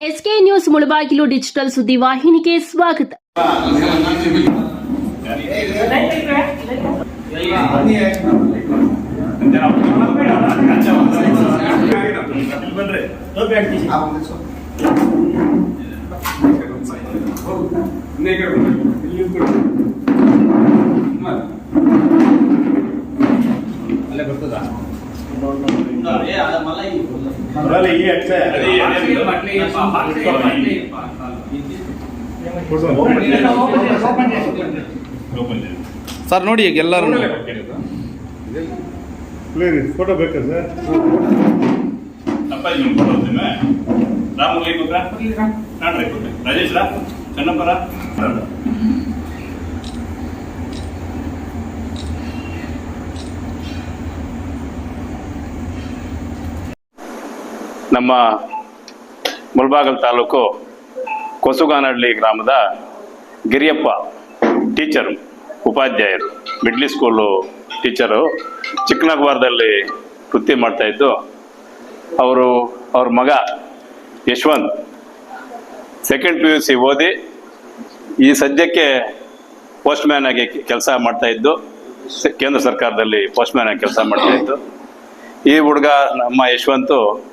SK news Mulbagal digital ಸುದ್ದಿ ವಾಹಿನಿಗೆ ಸ್ವಾಗತ ಅಲ್ಲೇ ಬರ್ತದಾ ಬರಲ್ಲ ಈ ಅಕ್ಷ ಸರ್ ನೋಡಿ ಈಗ ಎಲ್ಲರೂ ಫೋಟೋ ಬೇಕಾ ಸರ್ ಅಪ್ಪಾಜಿ ನಿಮ್ಮ ಫೋಟೋ ಹೋಗ್ತೀನಿ ರಾಮುಲಿ ಕುತ್ರ ನಾಡ್ರಿ ಕುತ್ರ ರಾಜೇಶ್ ರಾ ಚೆನ್ನಪ್ಪರ ನಮ್ಮ ಮುಲ್ಬಾಗಲ್ ತಾಲೂಕು ಕೊಸುಗಾನಹಳ್ಳಿ ಗ್ರಾಮದ ಗಿರಿಯಪ್ಪ ಟೀಚರ್, ಉಪಾಧ್ಯಾಯರು ಮಿಡ್ಲಿ ಸ್ಕೂಲು ಟೀಚರು ಚಿಕ್ಕನಗವಾರದಲ್ಲಿ ವೃತ್ತಿ ಮಾಡ್ತಾ ಇದ್ದು, ಅವರು, ಅವ್ರ ಮಗ Yashwant second P U C ಓದಿ ಈ ಸದ್ಯಕ್ಕೆ ಪೋಸ್ಟ್ ಮ್ಯಾನ್ ಆಗಿ ಕೆಲಸ ಮಾಡ್ತಾ ಇದ್ದು, ಸ- ಕೇಂದ್ರ ಸರ್ಕಾರದಲ್ಲಿ ಪೋಸ್ಟ್ ಮ್ಯಾನ್ ಆಗಿ ಕೆಲಸ ಮಾಡ್ತಾ ಇದ್ದು, ಈ ಹುಡುಗ ನಮ್ಮ ಯಶವಂತು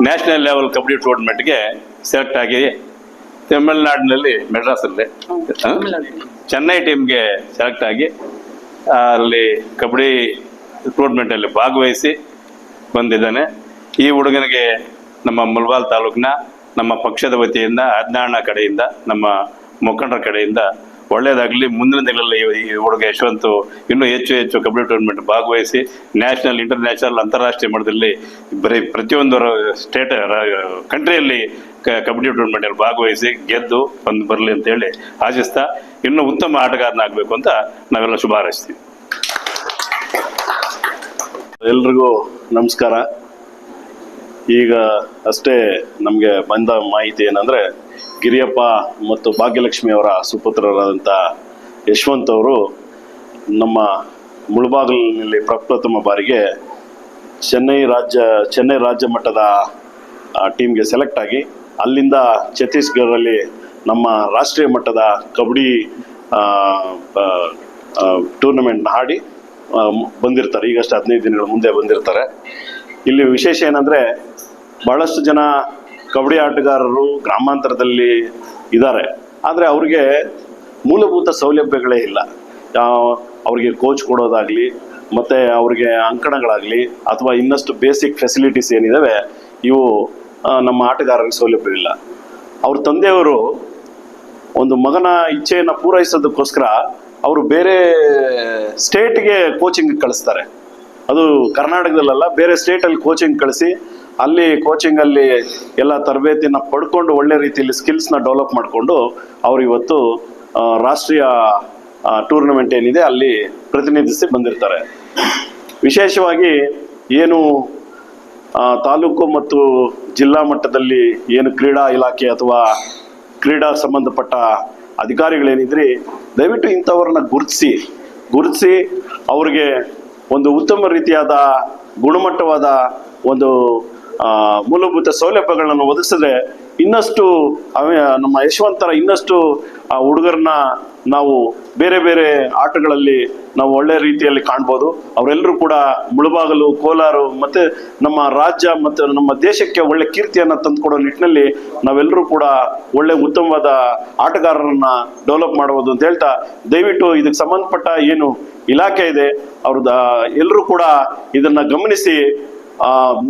ನ್ಯಾಷನಲ್ ಲೆವೆಲ್ ಕಬಡ್ಡಿ ಟೂರ್ನಮೆಂಟ್ಗೆ ಸೆಲೆಕ್ಟ್ ಆಗಿ ತಮಿಳುನಾಡಿನಲ್ಲಿ ಮೆಡ್ರಾಸಲ್ಲಿ? ಚೆನ್ನೈ ಟೀಮ್ಗೆ ಸೆಲೆಕ್ಟ್ ಆಗಿ ಅಲ್ಲಿ ಕಬಡ್ಡಿ ಟೂರ್ನಮೆಂಟಲ್ಲಿ ಭಾಗವಹಿಸಿ ಬಂದಿದ್ದಾನೆ ಈ ಹುಡುಗನಿಗೆ ನಮ್ಮ ಮುಲ್ಬಾಲ್ ತಾಲೂಕಿನ ನಮ್ಮ ಪಕ್ಷದ ವತಿಯಿಂದ ಹದಿನಾರನ ಕಡೆಯಿಂದ ನಮ್ಮ ಮುಖಂಡರ ಕಡೆಯಿಂದ ಒಳ್ಳೆಯದಾಗಲಿ ಮುಂದಿನ ದಿನಗಳಲ್ಲಿ ಹುಡುಗ ಯಶವಂತು ಇನ್ನೂ ಹೆಚ್ಚು ಹೆಚ್ಚು ಕಬಡ್ಡಿ ಟೂರ್ನಮೆಂಟ್ ಭಾಗವಹಿಸಿ ನ್ಯಾಷನಲ್ ಇಂಟರ್ನ್ಯಾಷನಲ್ ಅಂತಾರಾಷ್ಟ್ರೀಯ ಮಟ್ಟದಲ್ಲಿ ಬರೀ ಪ್ರತಿಯೊಂದು ಸ್ಟೇಟ್ ಕಂಟ್ರಿಯಲ್ಲಿ ಕಬಡ್ಡಿ ಟೂರ್ನಮೆಂಟಲ್ಲಿ ಭಾಗವಹಿಸಿ ಗೆದ್ದು ಬಂದು ಬರಲಿ ಅಂತೇಳಿ ಆಶಿಸ್ತಾ ಇನ್ನೂ ಉತ್ತಮ ಆಟಗಾರನಾಗಬೇಕು ಅಂತ ನಾವೆಲ್ಲ ಶುಭ ಹಾರೈಸ್ತೀವಿ. ಎಲ್ರಿಗೂ ನಮಸ್ಕಾರ. ಈಗ ಅಷ್ಟೇ ನಮಗೆ ಬಂದ ಮಾಹಿತಿ ಏನಂದರೆ ಗಿರಿಯಪ್ಪ ಮತ್ತು ಭಾಗ್ಯಲಕ್ಷ್ಮಿ ಅವರ ಸುಪುತ್ರರಾದಂಥ ಯಶವಂತ್ ಅವರು ನಮ್ಮ ಮುಳುಬಾಗಿಲಿನಲ್ಲಿ ಪ್ರಪ್ರಥಮ ಬಾರಿಗೆ ಚೆನ್ನೈ ರಾಜ್ಯ ಚೆನ್ನೈ ರಾಜ್ಯ ಮಟ್ಟದ ಟೀಮ್ಗೆ ಸೆಲೆಕ್ಟ್ ಆಗಿ ಅಲ್ಲಿಂದ ಛತ್ತೀಸ್ಗಢದಲ್ಲಿ ನಮ್ಮ ರಾಷ್ಟ್ರೀಯ ಮಟ್ಟದ ಕಬಡ್ಡಿ ಟೂರ್ನಮೆಂಟ್ನ ಆಡಿ ಬಂದಿರ್ತಾರೆ. ಈಗಷ್ಟು ಹದಿನೈದು ದಿನಗಳ ಮುಂದೆ ಬಂದಿರ್ತಾರೆ. ಇಲ್ಲಿ ವಿಶೇಷ ಏನಂದರೆ ಭಾಳಷ್ಟು ಜನ ಕಬಡ್ಡಿ ಆಟಗಾರರು ಗ್ರಾಮಾಂತರದಲ್ಲಿ ಇದ್ದಾರೆ. ಆದರೆ ಅವ್ರಿಗೆ ಮೂಲಭೂತ ಸೌಲಭ್ಯಗಳೇ ಇಲ್ಲ. ಅವ್ರಿಗೆ ಕೋಚ್ ಕೊಡೋದಾಗಲಿ, ಮತ್ತು ಅವ್ರಿಗೆ ಅಂಕಣಗಳಾಗಲಿ, ಅಥವಾ ಇನ್ನಷ್ಟು ಬೇಸಿಕ್ ಫೆಸಿಲಿಟೀಸ್ ಏನಿದ್ದಾವೆ ಇವು ನಮ್ಮ ಆಟಗಾರರಿಗೆ ಸೌಲಭ್ಯವಿಲ್ಲ ಅವ್ರ ತಂದೆಯವರು ಒಂದು ಮಗನ ಇಚ್ಛೆಯನ್ನು ಪೂರೈಸೋದಕ್ಕೋಸ್ಕರ ಅವರು ಬೇರೆ ಸ್ಟೇಟ್ಗೆ ಕೋಚಿಂಗ್ ಕಳಿಸ್ತಾರೆ. ಅದು ಕರ್ನಾಟಕದಲ್ಲಲ್ಲ, ಬೇರೆ ಸ್ಟೇಟಲ್ಲಿ ಕೋಚಿಂಗ್ ಕಳಿಸಿ ಅಲ್ಲಿ ಕೋಚಿಂಗಲ್ಲಿ ಎಲ್ಲ ತರಬೇತಿನ ಪಡ್ಕೊಂಡು ಒಳ್ಳೆ ರೀತಿಯಲ್ಲಿ ಸ್ಕಿಲ್ಸ್ನ ಡೆವಲಪ್ ಮಾಡಿಕೊಂಡು ಅವರು ಇವತ್ತು ರಾಷ್ಟ್ರೀಯ ಟೂರ್ನಮೆಂಟ್ ಏನಿದೆ ಅಲ್ಲಿ ಪ್ರತಿನಿಧಿಸಿ ಬಂದಿರ್ತಾರೆ. ವಿಶೇಷವಾಗಿ ಏನು ತಾಲೂಕು ಮತ್ತು ಜಿಲ್ಲಾ ಮಟ್ಟದಲ್ಲಿ ಏನು ಕ್ರೀಡಾ ಇಲಾಖೆ ಅಥವಾ ಕ್ರೀಡಾ ಸಂಬಂಧಪಟ್ಟ ಅಧಿಕಾರಿಗಳೇನಿದ್ರಿ, ದಯವಿಟ್ಟು ಇಂಥವ್ರನ್ನ ಗುರುತಿಸಿ. ಗುರುತಿಸಿ ಅವ್ರಿಗೆ ಒಂದು ಉತ್ತಮ ರೀತಿಯಾದ ಗುಣಮಟ್ಟವಾದ ಒಂದು ಮೂಲಭೂತ ಸೌಲಭ್ಯಗಳನ್ನು ಒದಗಿಸಿದ್ರೆ ಇನ್ನಷ್ಟು ನಮ್ಮ ಯಶವಂತರ ಇನ್ನಷ್ಟು ಆ ಹುಡುಗರನ್ನ ನಾವು ಬೇರೆ ಬೇರೆ ಆಟಗಳಲ್ಲಿ ನಾವು ಒಳ್ಳೆ ರೀತಿಯಲ್ಲಿ ಕಾಣ್ಬೋದು. ಅವರೆಲ್ಲರೂ ಕೂಡ ಮುಳುಬಾಗಲು, ಕೋಲಾರು ಮತ್ತೆ ನಮ್ಮ ರಾಜ್ಯ ಮತ್ತು ನಮ್ಮ ದೇಶಕ್ಕೆ ಒಳ್ಳೆ ಕೀರ್ತಿಯನ್ನು ತಂದುಕೊಡೋ ನಿಟ್ಟಿನಲ್ಲಿ ನಾವೆಲ್ಲರೂ ಕೂಡ ಒಳ್ಳೆ ಉತ್ತಮವಾದ ಆಟಗಾರರನ್ನ ಡೆವಲಪ್ ಮಾಡ್ಬೋದು ಅಂತ ಹೇಳ್ತಾ, ದಯವಿಟ್ಟು ಇದಕ್ಕೆ ಸಂಬಂಧಪಟ್ಟ ಏನು ಇಲಾಖೆ ಇದೆ, ಅವ್ರದ್ದು ಎಲ್ಲರೂ ಕೂಡ ಇದನ್ನ ಗಮನಿಸಿ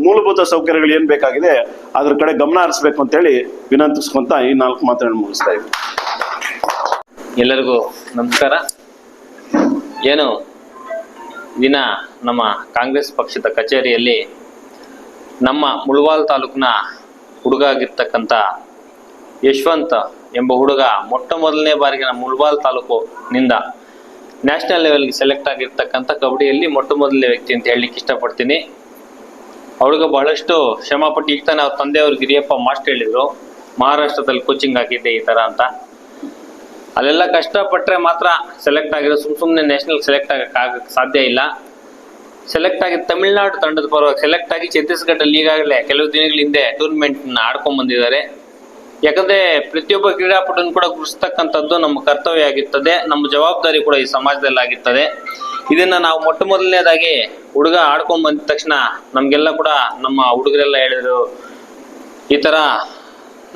ಮೂಲಭೂತ ಸೌಕರ್ಯಗಳು ಏನು ಬೇಕಾಗಿದೆ ಅದ್ರ ಕಡೆ ಗಮನ ಹರಿಸ್ಬೇಕು ಅಂತೇಳಿ ವಿನಂತಿಸ್ಕೊಂತ ಈ ನಾಲ್ಕು ಮಾತುಗಳನ್ನು ಮುಗಿಸ್ತಾ ಇದ್ದೀನಿ ಎಲ್ಲರಿಗೂ ನಮಸ್ಕಾರ. ಏನು, ದಿನ ನಮ್ಮ ಕಾಂಗ್ರೆಸ್ ಪಕ್ಷದ ಕಚೇರಿಯಲ್ಲಿ ನಮ್ಮ ಮುಳವಾಲ್ ತಾಲೂಕಿನ ಹುಡುಗ ಆಗಿರ್ತಕ್ಕಂತ ಯಶವಂತ್ ಎಂಬ ಹುಡುಗ ಮೊಟ್ಟ ಮೊದಲನೇ ಬಾರಿಗೆ ನಮ್ಮ ಮುಳವಾಲ್ ತಾಲೂಕಿನಿಂದ ನ್ಯಾಷನಲ್ ಲೆವೆಲ್ಗೆ ಸೆಲೆಕ್ಟ್ ಆಗಿರ್ತಕ್ಕಂಥ ಕಬಡ್ಡಿಯಲ್ಲಿ ಮೊಟ್ಟ ಮೊದಲನೇ ವ್ಯಕ್ತಿ ಅಂತ ಹೇಳಲಿಕ್ಕೆ ಇಷ್ಟಪಡ್ತೀನಿ. ಹುಡುಗ ಬಹಳಷ್ಟು ಶ್ರಮಪಟ್ಟು ಈಗ ತಾನೇ ಅವ್ರ ತಂದೆಯವ್ರು ಗಿರಿಯಪ್ಪ ಮಾಸ್ಟರ್ ಹೇಳಿದ್ರು. ಮಹಾರಾಷ್ಟ್ರದಲ್ಲಿ ಕೋಚಿಂಗ್ ಹಾಕಿದ್ದೆ ಈ ಥರ ಅಂತ. ಅಲ್ಲೆಲ್ಲ ಕಷ್ಟಪಟ್ಟರೆ ಮಾತ್ರ ಸೆಲೆಕ್ಟ್ ಆಗಿರೋ ಸುಮ್ ಸುಮ್ಮನೆ ನ್ಯಾಷನಲ್ ಸೆಲೆಕ್ಟ್ ಆಗಕ್ಕೆ ಸಾಧ್ಯ ಇಲ್ಲ. ಸೆಲೆಕ್ಟ್ ಆಗಿ ತಮಿಳ್ನಾಡು ತಂಡದ ಪರವಾಗಿ ಸೆಲೆಕ್ಟ್ ಆಗಿ ಛತ್ತೀಸ್ಗಢಲ್ಲಿ ಈಗಾಗಲೇ ಕೆಲವು ದಿನಗಳ ಹಿಂದೆ ಟೂರ್ನಮೆಂಟ್ ಆಡ್ಕೊಂಡ್ ಬಂದಿದ್ದಾರೆ. ಯಾಕಂದ್ರೆ ಪ್ರತಿಯೊಬ್ಬ ಕ್ರೀಡಾಪಟುನ್ ಕೂಡ ಗುರುಸ್ತಕ್ಕಂಥದ್ದು ನಮ್ಮ ಕರ್ತವ್ಯ ಆಗಿರ್ತದೆ. ನಮ್ಮ ಜವಾಬ್ದಾರಿ ಕೂಡ ಈ ಸಮಾಜದಲ್ಲಿ ಆಗಿರ್ತದೆ ಇದನ್ನ ನಾವು ಮೊಟ್ಟ ಮೊದಲನೇದಾಗಿ ಹುಡುಗ ಆಡ್ಕೊಂಡ್ ಬಂದ ತಕ್ಷಣ ನಮ್ಗೆಲ್ಲ ಕೂಡ ನಮ್ಮ ಹುಡುಗರೆಲ್ಲ ಹೇಳಿದ್ರು, ಈ ತರ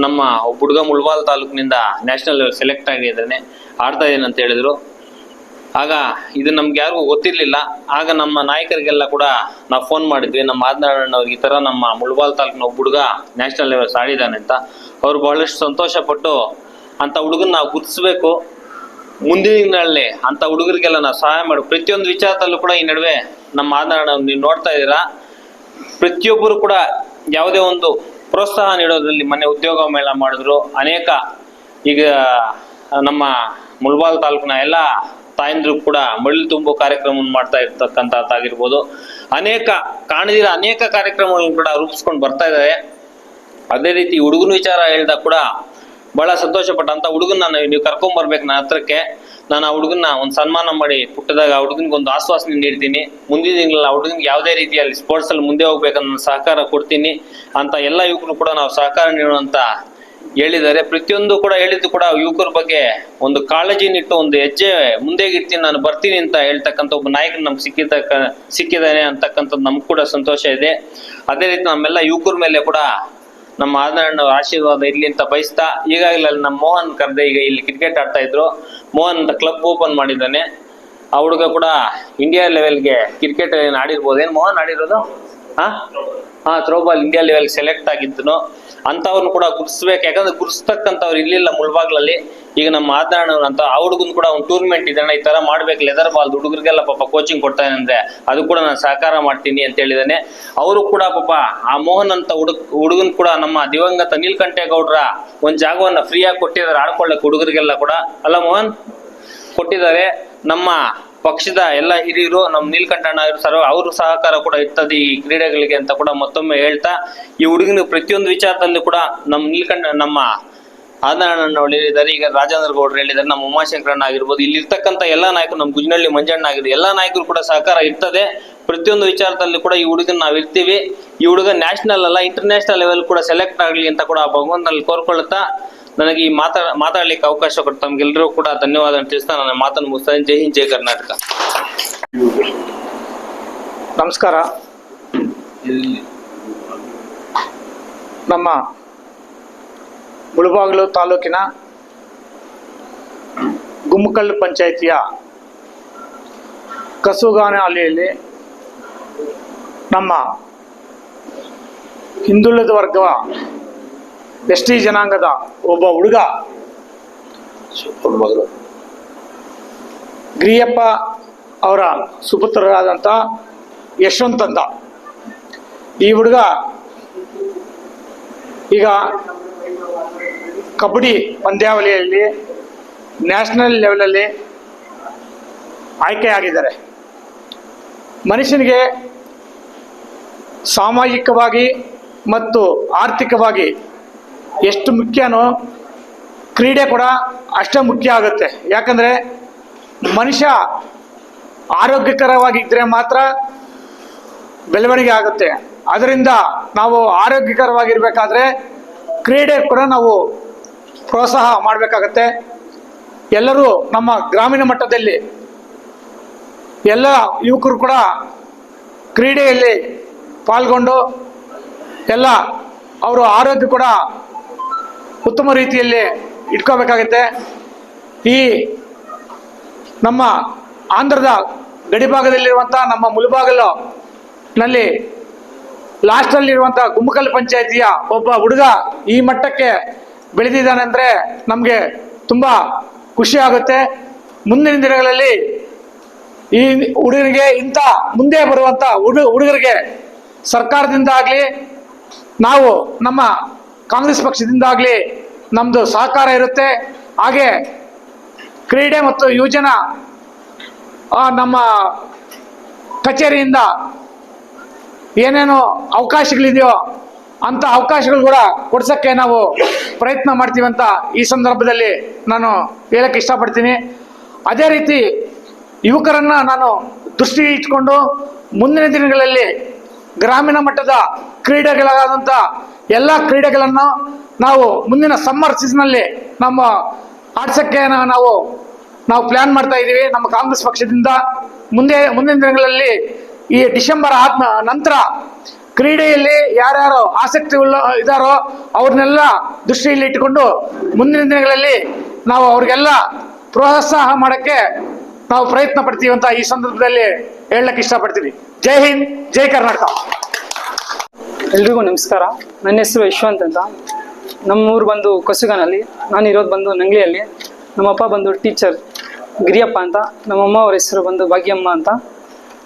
ನಮ್ಮ ಒಬ್ಬ ಹುಡುಗ ಮುಳ್ಬಾಲ್ ತಾಲೂಕಿನಿಂದ ನ್ಯಾಷನಲ್ ಸೆಲೆಕ್ಟ್ ಆಗಿದ್ದಾನೆ ಆಡ್ತಾ ಇದ್ದೇನೆ ಅಂತ ಹೇಳಿದ್ರು. ಆಗ ಇದು ನಮ್ಗೆ ಯಾರಿಗೂ ಗೊತ್ತಿರ್ಲಿಲ್ಲ. ಆಗ ನಮ್ಮ ನಾಯಕರಿಗೆಲ್ಲ ಕೂಡ ನಾವು ಫೋನ್ ಮಾಡಿದ್ವಿ. ನಮ್ಮ ಆದ್ನಾಳಣ್ಣವ್ರಿಗೆ ಈ ತರ ನಮ್ಮ ಮುಳ್ಬಾಲ್ ತಾಲೂಕಿನ ಒಬ್ಬ ಹುಡುಗ ನ್ಯಾಷನಲ್ ಲೆವೆಲ್ ಆಡಿದ್ದಾನೆ ಅಂತ. ಅವ್ರು ಬಹಳಷ್ಟು ಸಂತೋಷ ಪಟ್ಟು ಅಂತ ಹುಡುಗನ ನಾವು ಗುರ್ತಿಸ್ಬೇಕು. ಮುಂದಿನ ದಿನಗಳಲ್ಲಿ ಅಂತ ಹುಡುಗರಿಗೆಲ್ಲ ನಾವು ಸಹಾಯ ಮಾಡಿ. ಪ್ರತಿಯೊಂದು ವಿಚಾರದಲ್ಲೂ ಕೂಡ ಈ ನಡುವೆ ನಮ್ಮ ಆಧಾರ ನೀವು ನೋಡ್ತಾ ಇದ್ದೀರಾ? ಪ್ರತಿಯೊಬ್ಬರು ಕೂಡ ಯಾವುದೇ ಒಂದು ಪ್ರೋತ್ಸಾಹ ನೀಡೋದ್ರಲ್ಲಿ ಮೊನ್ನೆ ಉದ್ಯೋಗ ಮೇಳ ಮಾಡಿದ್ರು, ಅನೇಕ ಈಗ ನಮ್ಮ ಮುಳ್ಬಾಲ್ ತಾಲೂಕಿನ ಎಲ್ಲ ತಾಯಂದ್ರು ಕೂಡ ಮಳ್ಳಿ ತುಂಬು ಕಾರ್ಯಕ್ರಮವನ್ನು ಮಾಡ್ತಾ ಇರ್ತಕ್ಕಂಥದ್ದಾಗಿರ್ಬೋದು. ಅನೇಕ ಕಾಣದಿರೋ ಅನೇಕ ಕಾರ್ಯಕ್ರಮಗಳನ್ನು ಕೂಡ ರೂಪಿಸ್ಕೊಂಡು ಬರ್ತಾ ಇದ್ದಾರೆ. ಅದೇ ರೀತಿ ಹುಡುಗನ ವಿಚಾರ ಹೇಳ್ದಾಗ ಕೂಡ ಬಹಳ ಸಂತೋಷ ಪಟ್ಟ ಅಂತ ನಾನು ನೀವು ಕರ್ಕೊಂಡ್ ಬರ್ಬೇಕು ನನ್ನ ಹತ್ರಕ್ಕೆ. ನಾನು ಆ ಹುಡುಗನ ಒಂದು ಸನ್ಮಾನ ಮಾಡಿ ಪುಟ್ಟದಾಗ ಆ ಹುಡುಗನಿಗೆ ಒಂದು ಆಶ್ವಾಸನೆ ನೀಡ್ತೀನಿ. ಮುಂದಿನ ದಿನಗಳಲ್ಲಿ ಆ ಹುಡುಗನಿಗೆ ಯಾವುದೇ ರೀತಿಯಲ್ಲಿ ಸ್ಪೋರ್ಟ್ಸ್ ಅಲ್ಲಿ ಮುಂದೆ ಹೋಗ್ಬೇಕನ್ನ ನಾನು ಸಹಕಾರ ಕೊಡ್ತೀನಿ ಅಂತ ಎಲ್ಲ ಯುವಕರು ಕೂಡ ನಾವು ಸಹಕಾರ ನೀಡುವಂತ ಹೇಳಿದ್ದಾರೆ. ಪ್ರತಿಯೊಂದು ಕೂಡ ಹೇಳಿದ್ದು ಕೂಡ ಯುವಕರ ಬಗ್ಗೆ ಒಂದು ಕಾಳಜಿನಿಟ್ಟು ಒಂದು ಹೆಜ್ಜೆ ಮುಂದೆ ಇಡ್ತೀನಿ. ನಾನು ಬರ್ತೀನಿ ಅಂತ ಹೇಳ್ತಕ್ಕಂಥ ಒಬ್ಬ ನಾಯಕನ ನಮ್ಗೆ ಸಿಕ್ಕಿದ ಸಿಕ್ಕಿದ್ದಾನೆ ಅಂತಕ್ಕಂಥದ್ದು ನಮ್ಗೆ ಕೂಡ ಸಂತೋಷ ಇದೆ. ಅದೇ ರೀತಿ ನಮ್ಮೆಲ್ಲ ಯುವಕರ ಮೇಲೆ ಕೂಡ ನಮ್ಮ ಆದರಣ್ಣ ಆಶೀರ್ವಾದ ಇರ್ಲಿ ಅಂತ ಬಯಸ್ತಾ, ಈಗಾಗಲೇ ಅಲ್ಲಿ ನಮ್ಮ ಮೋಹನ್ ಕರೆದ ಈಗ ಇಲ್ಲಿ ಕ್ರಿಕೆಟ್ ಆಡ್ತಾ ಇದ್ರು. ಮೋಹನ್ ಅಂತ ಕ್ಲಬ್ ಓಪನ್ ಮಾಡಿದ್ದಾನೆ. ಆ ಹುಡುಗ ಕೂಡ ಇಂಡಿಯಾ ಲೆವೆಲ್ಗೆ ಕ್ರಿಕೆಟ್ ಏನು ಆಡಿರ್ಬೋದು ಏನು ಮೋಹನ್ ಆಡಿರೋದು ಹಾ ಹಾ ಥ್ರೋಬಾಲ್ ಇಂಡಿಯಾ ಲೆವೆಲ್ ಸೆಲೆಕ್ಟ್ ಆಗಿದ್ದನು. ಅಂಥವ್ರನ್ನ ಕೂಡ ಗುರ್ಸ್ಬೇಕು ಯಾಕಂದ್ರೆ ಗುರ್ಸ್ತಕ್ಕಂಥವ್ರು ಇರ್ಲಿಲ್ಲ ಮುಳ್ಬಾಗ್ಲಲ್ಲಿ. ಈಗ ನಮ್ಮ ಅಂತ, ಆ ಹುಡುಗನ್ ಕೂಡ ಒಂದು ಟೂರ್ನಮೆಂಟ್ ಇದೆ ಅಣ್ಣ ಈ ತರ ಮಾಡ್ಬೇಕು ಲೆದರ್ ಬಾಲ್ ಹುಡುಗರಿಗೆಲ್ಲ ಪಾಪ ಕೋಚಿಂಗ್ ಕೊಡ್ತಾನೆ ಅಂದ್ರೆ, ಅದು ಕೂಡ ನಾನು ಸಹಕಾರ ಮಾಡ್ತೀನಿ ಅಂತ ಹೇಳಿದಾನೆ. ಅವರು ಕೂಡ ಪಾಪ ಆ ಮೋಹನ್ ಅಂತ ಹುಡುಗ, ಹುಡುಗನ್ ಕೂಡ ನಮ್ಮ ದಿವಂಗತ ನೀಲ್ಕಂಠೇಗೌಡ್ರ ಒಂದ್ ಜಾಗವನ್ನ ಫ್ರೀಯಾಗಿ ಕೊಟ್ಟಿದ್ದಾರೆ ಆಡ್ಕೊಳ್ಳಕ್ ಹುಡುಗರಿಗೆಲ್ಲ ಕೂಡ. ಅಲ್ಲ ಮೋಹನ್? ಕೊಟ್ಟಿದ್ದಾರೆ. ನಮ್ಮ ಪಕ್ಷದ ಎಲ್ಲ ಹಿರಿಯರು, ನಮ್ಮ ನೀಲ್ಕಂಠಣ್ಣ ಸರ್, ಅವರು ಸಹಕಾರ ಕೂಡ ಇರ್ತದೆ ಈ ಕ್ರೀಡೆಗಳಿಗೆ ಅಂತ ಕೂಡ ಮತ್ತೊಮ್ಮೆ ಹೇಳ್ತಾ, ಈ ಹುಡುಗನ ಪ್ರತಿಯೊಂದು ವಿಚಾರದಲ್ಲಿ ಕೂಡ ನಮ್ಮ ನೀಲ್ಕಂಠ, ನಮ್ಮ ಆದರಣ್ಣ ಹೇಳಿದ್ದಾರೆ ಈಗ ರಾಜೇಂದ್ರ ಗೌಡ್ರು ಹೇಳಿದ್ದಾರೆ ನಮ್ಮ ಉಮಾಶಂಕರಣ್ಣ ಆಗಿರ್ಬೋದು ಇಲ್ಲಿ ಇರ್ತಕ್ಕಂಥ ಎಲ್ಲಾ ನಾಯಕರು ನಮ್ಮ ಗುಜನಹಳ್ಳಿ ಮಂಜಣ್ಣ ಆಗಿದೆ ಎಲ್ಲಾ ನಾಯಕರು ಕೂಡ ಸಹಕಾರ ಇರ್ತದೆ. ಪ್ರತಿಯೊಂದು ವಿಚಾರದಲ್ಲಿ ಕೂಡ ಈ ಹುಡುಗನ ನಾವು ಇರ್ತೀವಿ. ಈ ಹುಡುಗ ನ್ಯಾಷನಲ್ ಅಲ್ಲ ಇಂಟರ್ನ್ಯಾಷನಲ್ ಲೆವೆಲ್ ಕೂಡ ಸೆಲೆಕ್ಟ್ ಆಗಲಿ ಅಂತ ಕೂಡ ಆ ಭಗವಂತನಲ್ಲಿ ಕೋರ್ಕೊಳ್ಳುತ್ತಾ ನನಗೆ ಈ ಮಾತಾ ಮಾತಾಡ್ಲಿಕ್ಕೆ ಅವಕಾಶ ಕೊಟ್ಟು ತಮ್ಗೆಲ್ಲರೂ ಕೂಡ ಧನ್ಯವಾದ ತಿಳಿಸ್ತಾ ನನ್ನ ಮಾತನ್ನು ಮುಗಿಸ್ತಾನೆ. ಜೈ ಹಿಂದ್ ಜೈ ಕರ್ನಾಟಕ. ನಮಸ್ಕಾರ. ನಮ್ಮ ಮುಳಬಾಗಿಲು ತಾಲೂಕಿನ ಗುಮ್ಮಕಲ್ಲು ಪಂಚಾಯಿತಿಯ ಕಸುಗಾನೆ ಹಳ್ಳಿಯಲ್ಲಿ ನಮ್ಮ ಹಿಂದುಳಿದ ವರ್ಗ ಎಸ್ ಟಿ ಜನಾಂಗದ ಒಬ್ಬ ಹುಡುಗ ಗಿರಿಯಪ್ಪ ಅವರ ಸುಪುತ್ರರಾದಂಥ ಯಶವಂತ ಅಂತ ಈ ಹುಡುಗ ಈಗ ಕಬಡ್ಡಿ ಪಂದ್ಯಾವಳಿಯಲ್ಲಿ ನ್ಯಾಷನಲ್ ಲೆವೆಲಲ್ಲಿ ಆಯ್ಕೆಯಾಗಿದ್ದಾರೆ. ಮನುಷ್ಯನಿಗೆ ಸಾಮಾಜಿಕವಾಗಿ ಮತ್ತು ಆರ್ಥಿಕವಾಗಿ ಎಷ್ಟು ಮುಖ್ಯನೋ ಕ್ರೀಡೆ ಕೂಡ ಅಷ್ಟೇ ಮುಖ್ಯ ಆಗುತ್ತೆ. ಯಾಕಂದರೆ ಮನುಷ್ಯ ಆರೋಗ್ಯಕರವಾಗಿದ್ದರೆ ಮಾತ್ರ ಬೆಳವಣಿಗೆ ಆಗುತ್ತೆ. ಅದರಿಂದ ನಾವು ಆರೋಗ್ಯಕರವಾಗಿರಬೇಕಾದ್ರೆ ಕ್ರೀಡೆ ಕೂಡ ನಾವು ಪ್ರೋತ್ಸಾಹ ಮಾಡಬೇಕಾಗತ್ತೆ. ಎಲ್ಲರೂ ನಮ್ಮ ಗ್ರಾಮೀಣ ಮಟ್ಟದಲ್ಲಿ ಎಲ್ಲ ಯುವಕರು ಕೂಡ ಕ್ರೀಡೆಯಲ್ಲಿ ಪಾಲ್ಗೊಂಡು ಎಲ್ಲ ಅವರು ಆರೋಗ್ಯ ಕೂಡ ಉತ್ತಮ ರೀತಿಯಲ್ಲಿ ಇಟ್ಕೋಬೇಕಾಗತ್ತೆ. ಈ ನಮ್ಮ ಆಂಧ್ರದ ಗಡಿಭಾಗದಲ್ಲಿರುವಂಥ ನಮ್ಮ ಮುಳುಬಾಗಲು ನಲ್ಲಿ ಲಾಸ್ಟಲ್ಲಿರುವಂಥ ಗುಮ್ಮಕಲ್ ಪಂಚಾಯಿತಿಯ ಒಬ್ಬ ಹುಡುಗ ಈ ಮಟ್ಟಕ್ಕೆ ಬೆಳೆದಿದ್ದಾನೆ ಅಂದರೆ ನಮಗೆ ತುಂಬ ಖುಷಿ ಆಗುತ್ತೆ. ಮುಂದಿನ ದಿನಗಳಲ್ಲಿ ಈ ಹುಡುಗರಿಗೆ ಇಂಥ ಮುಂದೆ ಬರುವಂಥ ಹುಡು, ಹುಡುಗರಿಗೆ ಸರ್ಕಾರದಿಂದ ಆಗಲಿ, ನಾವು ನಮ್ಮ ಕಾಂಗ್ರೆಸ್ ಪಕ್ಷದಿಂದ ಆಗಲಿ ನಮ್ಮದು ಸಹಕಾರ ಇರುತ್ತೆ. ಹಾಗೆ ಕ್ರೀಡೆ ಮತ್ತು ಯುವಜನ ನಮ್ಮ ಕಚೇರಿಯಿಂದ ಏನೇನು ಅವಕಾಶಗಳಿದೆಯೋ ಅಂಥ ಅವಕಾಶಗಳು ಕೂಡ ಕೊಡ್ಸಕ್ಕೆ ನಾವು ಪ್ರಯತ್ನ ಮಾಡ್ತೀವಿ ಅಂತ ಈ ಸಂದರ್ಭದಲ್ಲಿ ನಾನು ಹೇಳಕ್ಕೆ ಇಷ್ಟಪಡ್ತೀನಿ. ಅದೇ ರೀತಿ ಯುವಕರನ್ನ ನಾನು ದೃಷ್ಟಿ ಇಟ್ಕೊಂಡು ಮುಂದಿನ ದಿನಗಳಲ್ಲಿ ಗ್ರಾಮೀಣ ಮಟ್ಟದ ಕ್ರೀಡೆಗಳಾದಂಥ ಎಲ್ಲ ಕ್ರೀಡೆಗಳನ್ನು ನಾವು ಮುಂದಿನ ಸಮ್ಮರ್ ಸೀಸನಲ್ಲಿ ನಮ್ಮ ಆಡ್ಸಕ್ಕೆ ನಾವು ನಾವು ಪ್ಲಾನ್ ಮಾಡ್ತಾ ಇದ್ದೀವಿ. ನಮ್ಮ ಕಾಂಗ್ರೆಸ್ ಪಕ್ಷದಿಂದ ಮುಂದೆ, ಮುಂದಿನ ದಿನಗಳಲ್ಲಿ ಈ ಡಿಸೆಂಬರ್ ಆದ ನಂತರ ಕ್ರೀಡೆಯಲ್ಲಿ ಯಾರ್ಯಾರು ಆಸಕ್ತಿ ಉಳ್ಳ ಇದ್ದಾರೋ ಅವ್ರನ್ನೆಲ್ಲ ದೃಷ್ಟಿಯಲ್ಲಿ ಇಟ್ಟುಕೊಂಡು ಮುಂದಿನ ದಿನಗಳಲ್ಲಿ ನಾವು ಅವ್ರಿಗೆಲ್ಲ ಪ್ರೋತ್ಸಾಹ ಮಾಡೋಕ್ಕೆ ನಾವು ಪ್ರಯತ್ನ ಪಡ್ತೀವಿ ಅಂತ ಈ ಸಂದರ್ಭದಲ್ಲಿ ಹೇಳಕ್ಕೆ ಇಷ್ಟಪಡ್ತೀವಿ. ಜೈ ಹಿಂದ್, ಜೈ ಕರ್ನಾಟಕ. ಎಲ್ರಿಗೂ ನಮಸ್ಕಾರ. ನನ್ನ ಹೆಸರು ಯಶವಂತ್ ಅಂತ. ನಮ್ಮ ಊರು ಬಂದು ಕಸುಗನಲ್ಲಿ, ನಾನು ಇರೋದು ಬಂದು ನಂಗ್ಲಿಯಲ್ಲಿ ನಮ್ಮಪ್ಪ ಬಂದು ಟೀಚರ್ ಗಿರಿಯಪ್ಪ ಅಂತ. ನಮ್ಮಮ್ಮ ಅವ್ರ ಹೆಸರು ಬಂದು ಭಾಗ್ಯಮ್ಮ ಅಂತ.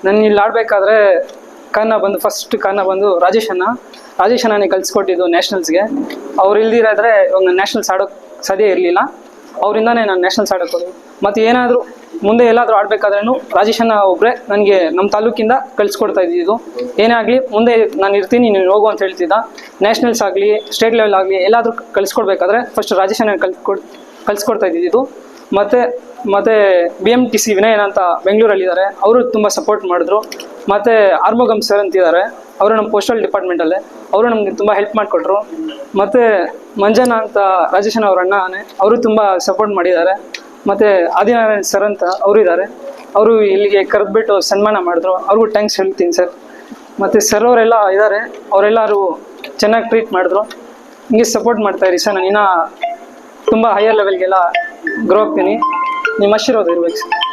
ನಾನು ಇಲ್ಲಿ ಆಡಬೇಕಾದ್ರೆ ಕಾರಣ ಬಂದು ಫಸ್ಟ್ ಕನ್ನ ಬಂದು ರಾಜೇಶ್ ಅಣ್ಣ. ರಾಜೇಶ್ ಅಣ್ಣನೇ ಕಲಿಸ್ಕೊಟ್ಟಿದ್ದು ನ್ಯಾಷನಲ್ಸ್ಗೆ ಅವ್ರು ಇಲ್ದಿರಾದ್ರೆ ಇವಾಗ ನ್ಯಾಷನಲ್ಸ್ ಆಡೋಕ್ಕೆ ಸದ್ಯ ಇರಲಿಲ್ಲ. ಅವರಿಂದಾನೇ ನಾನು ನ್ಯಾಷನಲ್ಸ್ ಆಡೋಕೆ ಹೋದೆ. ಮತ್ತು ಏನಾದರೂ ಮುಂದೆ ಎಲ್ಲಾದರೂ ಆಡಬೇಕಾದ್ರೂ ರಾಜೇಶ್ ಅಣ್ಣ ಒಬ್ಬರೇ ನನಗೆ ನಮ್ಮ ತಾಲೂಕಿಂದ ಕಳಿಸ್ಕೊಡ್ತಾ ಇದ್ದಿದ್ದು. ಏನೇ ಆಗಲಿ ಮುಂದೆ ನಾನು ಇರ್ತೀನಿ, ನೀನು ಹೋಗು ಅಂತ ಹೇಳ್ತಿದ್ದ. ನ್ಯಾಷನಲ್ಸ್ ಆಗಲಿ ಸ್ಟೇಟ್ ಲೆವೆಲ್ ಆಗಲಿ ಎಲ್ಲಾದರೂ ಕಳಿಸ್ಕೊಡ್ಬೇಕಾದ್ರೆ ಫಸ್ಟ್ ರಾಜೇಶ್ ಅಣ್ಣ ಕಲ್ಸ್ಕೊಡ್, ಕಳಿಸ್ಕೊಡ್ತಾ ಇದ್ದಿದ್ದು. ಮತ್ತು ಮತ್ತು B M T C Vinayan ಅಂತ ಬೆಂಗಳೂರಲ್ಲಿದ್ದಾರೆ. ಅವರು ತುಂಬ ಸಪೋರ್ಟ್ ಮಾಡಿದ್ರು. ಮತ್ತು ಆರ್ಮೋಗಮ್ ಸರ್ ಅಂತಿದ್ದಾರೆ. ಅವರು ನಮ್ಮ ಪೋಸ್ಟಲ್ ಡಿಪಾರ್ಟ್ಮೆಂಟಲ್ಲೇ ಅವರು ನಮಗೆ ತುಂಬ ಹೆಲ್ಪ್ ಮಾಡಿಕೊಟ್ರು. ಮತ್ತು ಮಂಜನ ಅಂತ ರಾಜೇಶನ್ ಅವ್ರ ಅಣ್ಣನೇ ಅವರು ತುಂಬ ಸಪೋರ್ಟ್ ಮಾಡಿದ್ದಾರೆ. ಮತ್ತು ಆದಿನಾರಾಯಣ್ ಸರ್ ಅಂತ ಅವರು ಇದ್ದಾರೆ. ಅವರು ಇಲ್ಲಿಗೆ ಕರೆದ್ಬಿಟ್ಟು ಸನ್ಮಾನ ಮಾಡಿದ್ರು. ಅವ್ರಿಗೂ ಥ್ಯಾಂಕ್ಸ್ ಹೇಳ್ತೀನಿ ಸರ್ ಮತ್ತು ಸರ್ ಅವರೆಲ್ಲ ಇದ್ದಾರೆ. ಅವರೆಲ್ಲರೂ ಚೆನ್ನಾಗಿ ಟ್ರೀಟ್ ಮಾಡಿದ್ರು. ಹಿಂಗೆ ಸಪೋರ್ಟ್ ಮಾಡ್ತಾ ಇರಿ ಸರ್ ನಾನು ಇನ್ನೂ ತುಂಬ ಹೈಯರ್ ಲೆವೆಲ್ಗೆಲ್ಲ ಗ್ರೋ ಆಗ್ತೀನಿ. ನಿಮ್ಮ ಆಶೀರ್ವಾದ ಇರ್ಬೇಕು ಸರ್